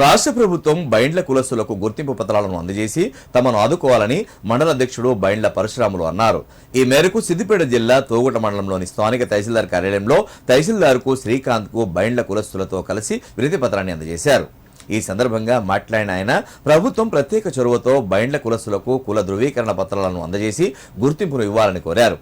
రాష్ట్ర ప్రభుత్వం బైండ్ల కులస్తులకు గుర్తింపు పత్రాలను అందజేసి తమను ఆదుకోవాలని మండల అధ్యక్షుడు బైండ్ల పరశురాములు అన్నారు. ఈ మేరకు సిద్దిపేట జిల్లా తోగుట మండలంలోని స్థానిక తహసీల్దార్ కార్యాలయంలో తహసీల్దార్కు శ్రీకాంత్కు బైండ్ల కులస్తులతో కలిసి వినతి పత్రాన్ని అందజేశారు. ఈ సందర్భంగా మాట్లాడిన ఆయన ప్రభుత్వం ప్రత్యేక చొరవతో బైండ్ల కులస్తులకు కుల ధృవీకరణ పత్రాలను అందజేసి గుర్తింపును ఇవ్వాలని కోరారు.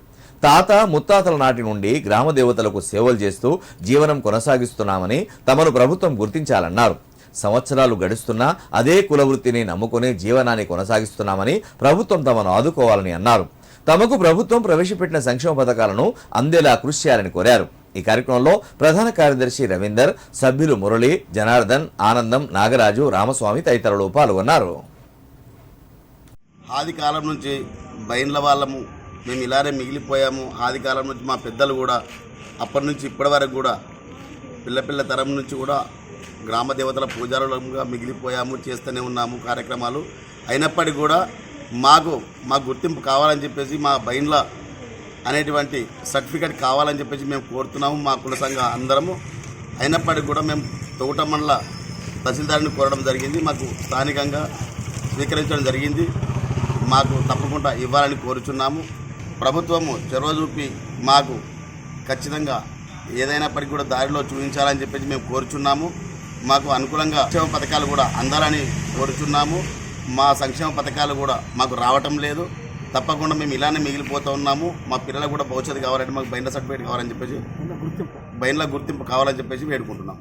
తాత ముత్తాతల నాటి నుండి గ్రామ దేవతలకు సేవలు చేస్తూ జీవనం కొనసాగిస్తున్నామని తమను ప్రభుత్వం గుర్తించాలన్నారు. సంవత్సరాలు గడుస్తున్నా అదే కులవృత్తిని నమ్ముకునే జీవనాన్ని కొనసాగిస్తున్నామని ప్రభుత్వం తమను ఆదుకోవాలని అన్నారు. తమకు ప్రభుత్వం ప్రవేశపెట్టిన సంక్షేమ పథకాలను అందేలా కృషి చేయాలని కోరారు. ఈ కార్యక్రమంలో ప్రధాన కార్యదర్శి రవీందర్ సభ్యులు మురళి జనార్దన్ ఆనందం నాగరాజు రామస్వామి తదితరులు పాల్గొన్నారు. ఆది కాలం నుంచి బయన్ల వాళ్ళము మేము ఇలానే మిగిలిపోయాము. ఆది కాలం నుంచి మా పెద్దలు కూడా అప్పటి నుంచి ఇప్పటి వరకు కూడా పిల్ల పిల్ల తరం నుంచి కూడా గ్రామ దేవతల పూజారులుగా మిగిలిపోయాము చేస్తూనే ఉన్నాము కార్యక్రమాలు. అయినప్పటికీ కూడా మాకు మా గుర్తింపు కావాలని చెప్పేసి మా బైన్ల అనేటువంటి సర్టిఫికేట్ కావాలని చెప్పేసి మేము కోరుతున్నాము మా కుల సంఘ అందరము. అయినప్పటికీ కూడా మేము తోట మండల తహసీల్దార్ని కోరడం జరిగింది మాకు స్థానికంగా స్వీకరించడం జరిగింది. మాకు తప్పకుండా ఇవ్వాలని కోరుచున్నాము. ప్రభుత్వము చొరవ చూపి మాకు ఖచ్చితంగా ఏదైనప్పటికీ కూడా దారిలో చూపించాలని చెప్పేసి మేము కోరుచున్నాము. మాకు అనుకూలంగా సంక్షేమ పథకాలు కూడా అందాలని కోరుచున్నాము. మా సంక్షేమ పథకాలు కూడా మాకు రావటం లేదు. తప్పకుండా మేము ఇలానే మిగిలిపోతూ ఉన్నాము. మా పిల్లలకు కూడా భవిష్యత్తు కావాలంటే మాకు బైండ్ల సర్టిఫికేట్ కావాలని చెప్పేసి బైండ్ల గుర్తింపు. కావాలని చెప్పేసి వేడుకుంటున్నాం.